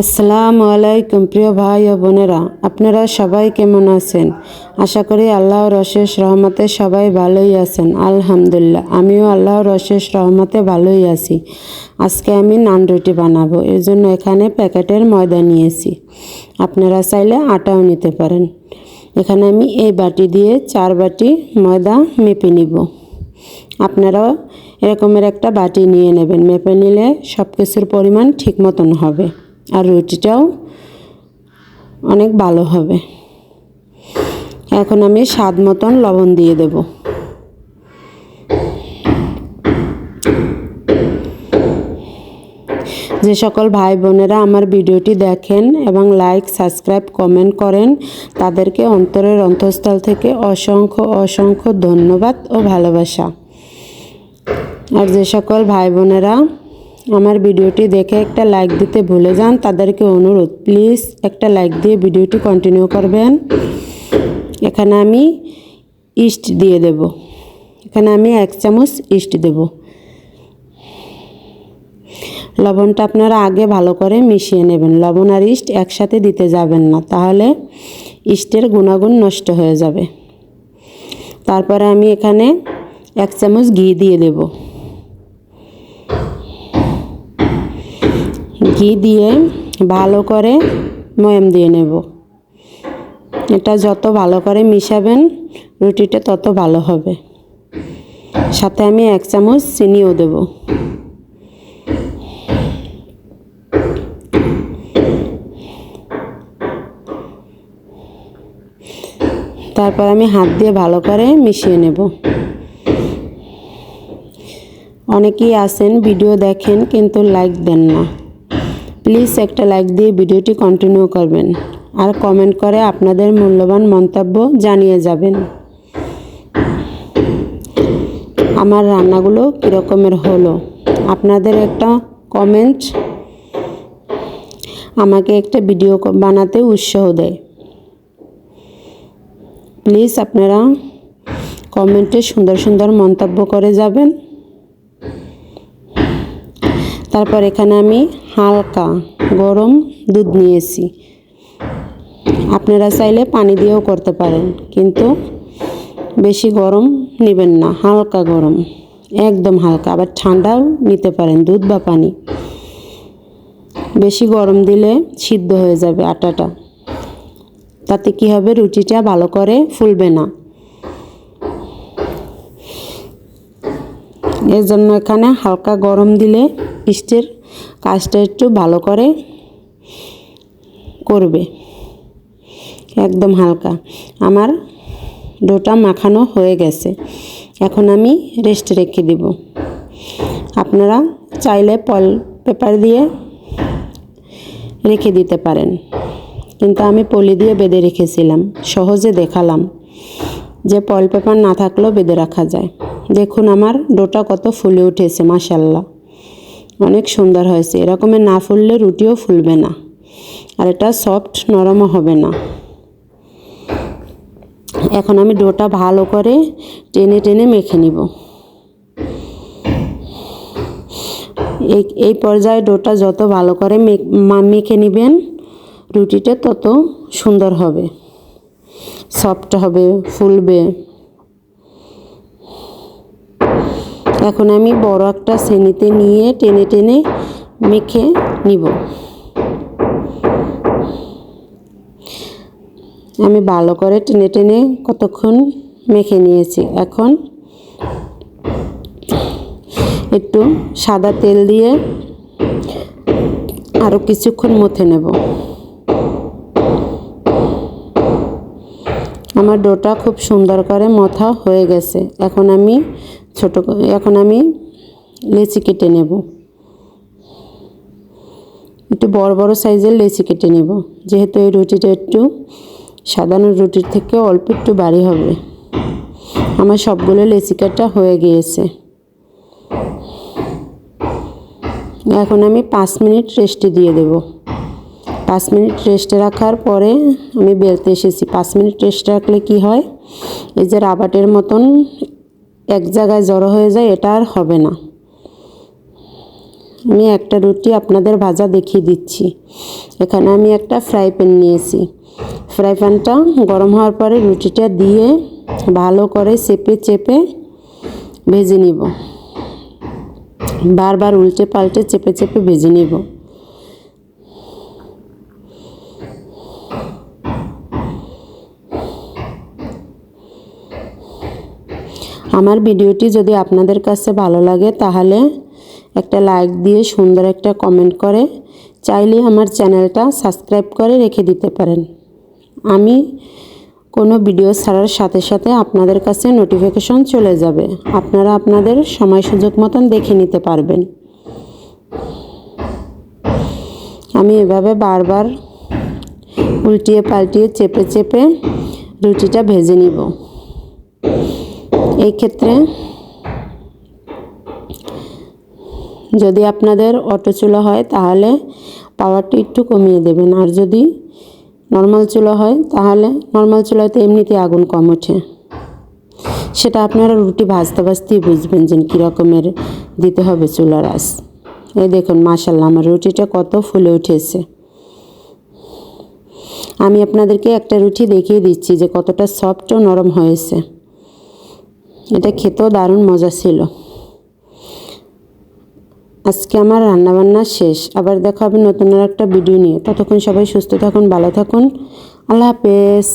আসসালামু আলাইকুম, প্রিয় ভাই ও বোনেরা। আপনারা সবাই কেমন আছেন? আশা করি আল্লাহর অশেষ রহমতে সবাই ভালোই আছেন। আলহামদুলিল্লাহ, আমিও আল্লাহর অশেষ রহমতে ভালোই আছি। আজকে আমি নান রুটি বানাবো, এর জন্য এখানে প্যাকেটের ময়দা নিয়েছি। আপনারা চাইলে আটাও নিতে পারেন। এখানে আমি এই বাটি দিয়ে চার বাটি ময়দা মেপে নিব। আপনারাও এরকমের একটা বাটি নিয়ে নেবেন। মেপে নিলে সব কিছুর পরিমাণ ঠিক মতন হবে। আর রুটিটাও অনেক ভালো হবে। এখন আমি স্বাদ মতন লবণ দিয়ে দেব। যে সকল ভাই বোনেরা আমার ভিডিওটি দেখেন এবং লাইক, সাবস্ক্রাইব, কমেন্ট করেন, তাদেরকে অন্তরের অন্তঃস্থল থেকে অসংখ্য অসংখ্য ধন্যবাদ ও ভালোবাসা। আর যে সকল ভাই বোনেরা আমার ভিডিওটি দেখে একটা লাইক দিতে ভুলে যান, তাদেরকে অনুরোধ। প্লিজ একটা লাইক দিয়ে ভিডিওটি কন্টিনিউ করবেন। এখানে আমি ইস্ট দিয়ে দেব। এখানে আমি এক চামচ ইস্ট দেব। লবণটা আপনারা আগে ভালো করে মিশিয়ে নেবেন। লবণ আর ইস্ট একসাথে দিতে যাবেন না, তাহলে ইস্টের গুণাগুণ নষ্ট হয়ে যাবে। তারপরে আমি এখানে এক চামচ ঘি দিয়ে দেবো। ঘি দিয়ে ভালো করে ময়াম দিয়ে নেব। এটা যত ভালো করে মিশাবেন, রুটিটা তত ভালো হবে। সাথে আমি এক চামচ চিনিও দেব। তারপর আমি হাত দিয়ে ভালো করে মিশিয়ে নেব। অনেকেই আছেন, ভিডিও দেখেন, কিন্তু লাইক দেন না। প্লিজ একটা লাইক দিয়ে ভিডিওটি কন্টিনিউ করবেন। আর কমেন্ট করে আপনাদের মূল্যবান মন্তব্য জানিয়ে যাবেন। আমার রান্নাগুলো কীরকমের হলো? আপনাদের একটা কমেন্ট আমাকে একটা ভিডিও বানাতে উৎসাহ দেয়। প্লিজ আপনারা কমেন্টে সুন্দর সুন্দর মন্তব্য করে যাবেন। তারপর এখানে আমি হালকা গরম দুধ নিয়েছি। আপনারা চাইলে পানি দিয়েও করতে পারেন, কিন্তু বেশি গরম নেবেন না, হালকা গরম, একদম হালকা, আবার ঠান্ডাও নিতে পারেন দুধ বা পানি। বেশি গরম দিলে সিদ্ধ হয়ে যাবে আটাটা। তাতে কি হবে? রুটিটা ভালো করে ফুলবে না। এর জন্য এখানে হালকা গরম দিলে ইস্টের কাজটা একটু ভালো করে করবে। একদম হালকা। আমার ডোটা মাখানো হয়ে গেছে। এখন আমি রেস্টে রেখে দিব। আপনারা চাইলে পল পেপার দিয়ে রেখে দিতে পারেন। কিন্তু আমি পলি দিয়ে বেঁধে রেখেছিলাম। সহজে দেখালাম যে পল পেপার না থাকলেও বেঁধে রাখা যায়। দেখুন আমার ডোটা কত ফুলে উঠেছে মাসাল্লাহ অনেক সুন্দর হয়েছে। এরকমের না ফুললে রুটিও ফুলবে না। আর এটা সফট নরমও হবে না। এখন আমি ডোটা ভালো করে টেনে টেনে মেখে নিব। এই এই পর্যায়ে ডোটা যত ভালো করে মেখে নেবেন, রুটিটা তত সুন্দর হবে। সফট হবে, ফুলবে। এখন আমি বড় একটা শ্রেণীতে নিয়ে টেনে টেনে মেখে নিব। আমি ভালো করে টেনে টেনে কতক্ষণ মেখে নিয়েছি। এখন একটু সাদা তেল দিয়ে আরও কিছুক্ষণ মথে নেব। আমার ডোটা খুব সুন্দর করে মথা হয়ে গেছে। এখন আমি ছোট এখন আমি লেচি কেটে নেব। একটু বড় বড় সাইজের লেচি কেটে নেব। যেহেতু এই রুটিটা একটু সাধারণ রুটির থেকে অল্প একটু বাড়ি হবে। আমার সবগুলো লেচি কাটা হয়ে গিয়েছে। এখন আমি পাঁচ মিনিট রেস্টে দিয়ে দেব। পাঁচ মিনিট রেস্টে রাখার পরে আমি বেলতে এসেছি। পাঁচ মিনিট রেস্টে রাখলে কি হয়? এই যে রাবাটের মতন এক জায়গায় জড়ো হয়ে যায়, এটা আর হবে না। আমি একটা রুটি আপনাদের ভাজা দেখিয়ে দিচ্ছি। এখানে আমি একটা ফ্রাই প্যান নিয়েছি। ফ্রাই প্যানটা গরম হওয়ার পরে রুটিটা দিয়ে ভালো করে চেপে চেপে ভেজে নিব। বারবার উল্টে পাল্টে চেপে চেপে ভেজে নিব। আমার ভিডিওটি যদি আপনাদের কাছে ভালো লাগে তাহলে একটা লাইক দিয়ে সুন্দর একটা কমেন্ট করে। চাইলে আমার চ্যানেলটা সাবস্ক্রাইব করে রেখে দিতে পারেন। আমি কোনো ভিডিও ছাড়ার সাথে সাথে আপনাদের কাছে নোটিফিকেশন চলে যাবে। আপনারা আপনাদের সময় সুযোগ মতন দেখে নিতে পারবেন। আমি এভাবে বারবার উল্টিয়ে পাল্টিয়ে চেপে চেপে রুটিটা ভেজে নিব। এই ক্ষেত্রে যদি আপনাদের অটো চুলা হয়, তাহলে পাওয়ারটা একটু কমিয়ে দেবেন। আর যদি নর্মাল চুলা হয়, তাহলে নর্মাল চুলাতে এমনিতে আগুন কম ওঠে। সেটা আপনারা রুটি ভাজতে ভাজতেই বুঝবেন যে কী রকমের দিতে হবে চুলার আঁচ। এই দেখুন মাশাল্লাহ আমার রুটিটা কত ফুলে উঠেছে। আমি আপনাদেরকে একটা রুটি দেখিয়ে দিচ্ছি যে কতটা সফট ও নরম হয়েছে। এটা খেতেও দারুণ মজা ছিল। আজকে আমার রান্নাবান্না শেষ। আবার দেখা হবে নতুন আর একটা ভিডিও নিয়ে। ততক্ষণ সবাই সুস্থ থাকুন, ভালো থাকুন। আল্লাহ হাফেজ।